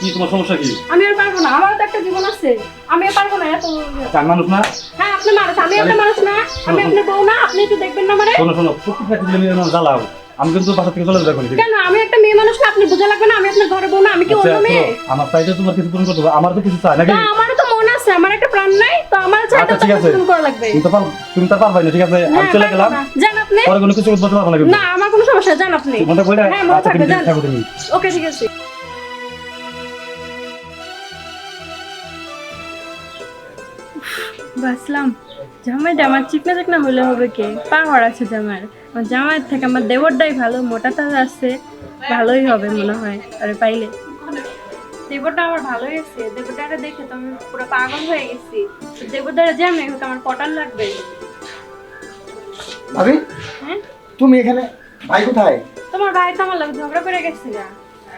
কি তোমার সমস্যা কি? আমি আর পারব না আমারও তো একটা জীবন আছে। আমি আর পারব না এত চার মানুষ না? হ্যাঁ আপনি মানুষ আমি আপনার মানুষ না আমি আপনার বউ না আপনি একটু দেখবেন না মানে শোনো শোনো প্রত্যেকটা দিলে মানুষ জ্বালাও। আমি কিন্তু বাসা থেকে চলে যাব কেন? আমি একটা মেয়ে মানুষ না আপনি বোঝা লাগবে না আমি আপনার ঘরে বউ না আমি কি অন্য মেয়ে? আমার চাইতে তোমার কিছু পূরণ করতে আমার তো কিছু চাই নাকি? না আমারও তো মন আছে আমার একটা প্রাণ নাই তো আমার চাইতে আচ্ছা, ঠিক পূরণ করা লাগবে। তুমি তো তুমি তো পারবাই না ঠিক আছে? আমি হ্যাঁ, চলে গেলাম। না। যান আপনি। পরে কোনো কিছু বলতে পারব না না আমার কোনো সমস্যা যান আপনি। মনে পড়ে হ্যাঁ, মনে আচ্ছা থাকবে, ওকে ঠিক আছে। বাসলাম জামাইটা আমার চিকনা চিকনা হলে হবে কে? পাওয়ার আছে জামাইয়ের। আমার জামাইয়ের থেকে আমার দেবরটাই ভালো মোটা তাজা আছে ভালোই হবে মনে হয় আরে পাইলে। দেবরটা আমার ভালোই আছে দেখে তো আমি পুরো পাগল হয়ে গেছি। দেবরটারে যেমনি হোক আমার পটান লাগবে। ভাবি? হ্যাঁ? তুমি এখানে ভাই কোথায়? তোমার ভাই তো আমার লোক ঝগড়া করে গেছে না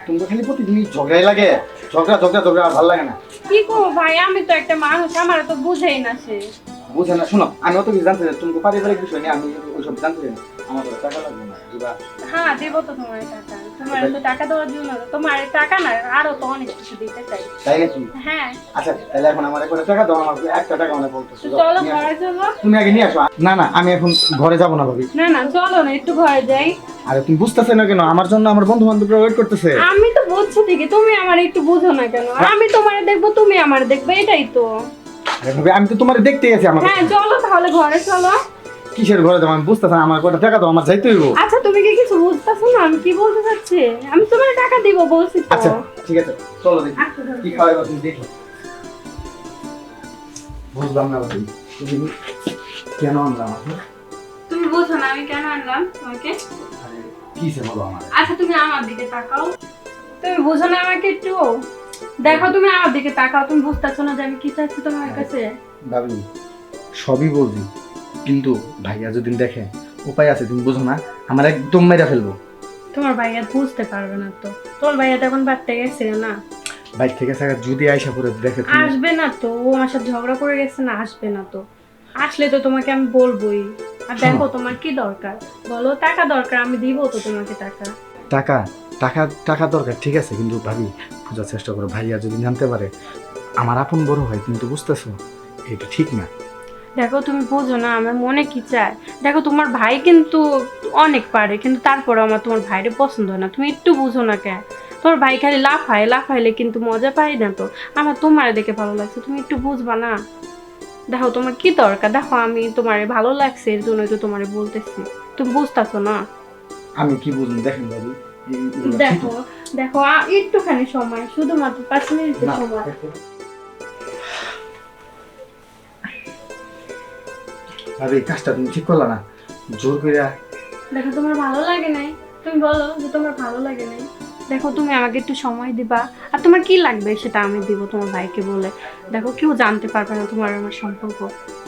তুমি খালি প্রতিদিন ঝগড়াই লাগে। ঝগড়া ঝগড়া ঝগড়া আর ভালো লাগে না। কি করব ভাই? আমি তো একটা মানুষ আমার তো বুঝেই না সে। বুঝে না শোনো আমি অত কিছু জানতে চাই তুমি পারিবারিক বিষয় নিয়ে আমি ওইসব জানতে চাই না। আমার টাকা লাগবে না দিবা হ্যাঁ দেবো তো তোমার টাকা। তোমার তো টাকা দেওয়ার জন্য তোমার টাকা না আরও তো অনেক কিছু দিতে চাই। তাই নাকি? হ্যাঁ। আচ্ছা তাহলে এখন আমার টাকা দাও আমার একটা টাকা বলতেছো। চলো ঘরে চলো তুমি আগে নিয়ে আসো। না না আমি এখন ঘরে যাব না ভাবি। না না চলো না একটু ঘরে যাই। আরে তুমি বুঝতেছে না কেন? আমার জন্য আমার বন্ধু বান্ধবরা ওয়েট করতেছে। আমি তো বুঝছি ঠিকই তুমি আমার একটু বুঝো না কেন? আর আমি তোমার দেখব তুমি আমার দেখবে এটাই তো। আরে ভাবি আমি তো তোমার দেখতে গেছি আমার হ্যাঁ চলো তাহলে ঘরে চলো। কিসের ঘরে যাব? আমি বুঝতেছি না আমার কটা টাকা দাও আমার যাইতে হইব। আচ্ছা তুমি কি কিছু বুঝতেছো না? আমি কি বলতে চাচ্ছি? আমি তোমার টাকা দিব বলছি তো। আচ্ছা ঠিক আছে চলো দেখি। আচ্ছা। কি খাওয়াইবা তুমি দেখো। বুঝলাম না ভাবি তুমি কেন আনলাম তুমি বুঝো না আমি কেন আনলাম আরে কিসে বলো আমার আচ্ছা তুমি আমার দিকে তাকাও। তুমি বুঝো না আমাকে একটু। দেখো তুমি আমার দিকে তাকাও। তুমি বুঝতেছো না যে আমি কি তোমার কাছে? ভাবি সবই বলবি কিন্তু ভাইয়া যদি দেখে উপায় আছে তুমি বুঝো না আমার একদম মেরা ফেলব। তোমার ভাইয়া বুঝতে পারবে না তো। তোমার ভাইয়া তো এখন বাড়তে গেছে না? বাইক থেকে থাকা যদি আইসা পরে দেখে তুমি আসবে না তো। ও আমার সাথে ঝগড়া করে গেছে না আসবে না তো। আসলে তো তোমাকে আমি বলবোই। আর দেখো তোমার কি দরকার? বলো টাকা দরকার আমি দিব তো তোমাকে টাকা। টাকা টাকা টাকা দরকার ঠিক আছে কিন্তু ভাবি বোঝার চেষ্টা করো ভাইয়া যদি জানতে পারে আমার আপন বড় হয় তুমি তো বুঝতেছো এটা ঠিক না। দেখো তুমি বোঝো না আমার মনে কি চায়? দেখো তোমার ভাই কিন্তু অনেক পারে কিন্তু তারপরে আমার তোমার ভাইরে পছন্দ হয় না। তুমি একটু বুঝো না কেন? তোমার ভাই খালি লাফ লাফায় লাফাইলে কিন্তু মজা পাই না তো। আমার তোমার দেখে ভালো লাগছে তুমি একটু বুঝবা না? দেখো তোমার কি দরকার? দেখো আমি তোমার ভালো লাগছে এর জন্য তো তোমার বলতেছি। তুমি বুঝতেছো না? আমি কি বুঝুন দেখেন ঠিক দেখো দেখো একটুখানি সময় শুধুমাত্র পাঁচ মিনিটের সময়। ভাবি এই কাজটা তুমি ঠিক করলা না। জোর করে দেখো তোমার ভালো লাগে নাই? তুমি বলো যে তোমার ভালো লাগে নাই? দেখো তুমি আমাকে একটু সময় দিবা। আর তোমার কি লাগবে সেটা আমি দিব তোমার ভাইকে বলে। দেখো কেউ জানতে পারবে না তোমার আমার সম্পর্ক।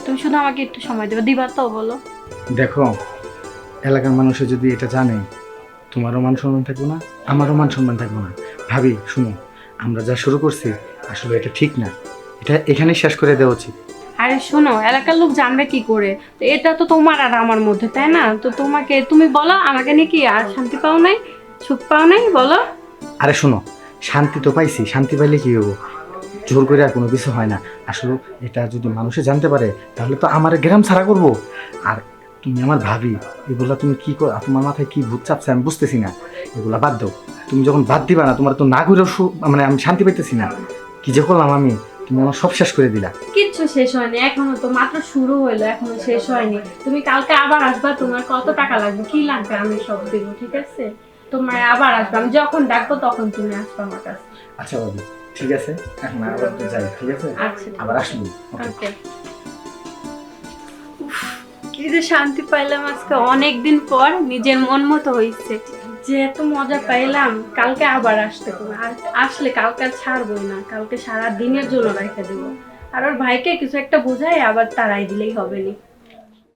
তুমি শুধু আমাকে একটু সময় দিবা। দিবা তো বলো। দেখো এলাকার মানুষে যদি এটা জানে তোমারও মান সম্মান থাকব না আমারও মান সম্মান থাকব না। ভাবি শুনো আমরা যা শুরু করছি আসলে এটা ঠিক না। এটা এখানেই শেষ করে দেওয়া উচিত। আরে শোনো এলাকার লোক জানবে কি করে? তো এটা তো তোমার আর আমার মধ্যে তাই না? তো তোমাকে তুমি বলো আমাকে নিয়ে কি আর শান্তি পাও নাই? সুখ পাও নাই বলো। আরে শোনো শান্তি তো পাইছি শান্তি পাইলে কি হব জোর করে আর কোনো কিছু হয় না। আসলে এটা যদি মানুষে জানতে পারে তাহলে তো আমার গ্রাম ছাড়া করব। আর তুমি আমার ভাবি এগুলা তুমি কি কর তোমার মাথায় কি ভূত চাপছে আমি বুঝতেছি না। এগুলা বাদ দাও। তুমি যখন বাদ দিবা না তোমার তো না ঘুরেও মানে আমি শান্তি পাইতেছি না। কি যে করলাম আমি তুমি আমার সব শেষ করে দিলা। কিচ্ছু শেষ হয়নি এখনও তো মাত্র শুরু হইল এখনও শেষ হয়নি। তুমি কালকে আবার আসবা তোমার কত টাকা লাগবে কি লাগবে আমি সব দেবো ঠিক আছে? তোমার আবার আসবে। আমি যখন ডাকবো তখন তুমি আসবে আমার কাছে। আচ্ছা ভাবি ঠিক আছে। এখন আবার একটু যাই ঠিক আছে? আচ্ছা। আবার আসব? ওকে। কি যে শান্তি পাইলাম আজকে। অনেক দিন পর নিজের মন মতো হয়েছে যে এত মজা পাইলাম কালকে আবার আসতে আর আসলে কালকে আর ছাড়বই না। কালকে সারা দিনের জন্য রেখে দেবো। আর ওর ভাইকে কিছু একটা বোঝাই আবার তারাই দিলেই হবে নি।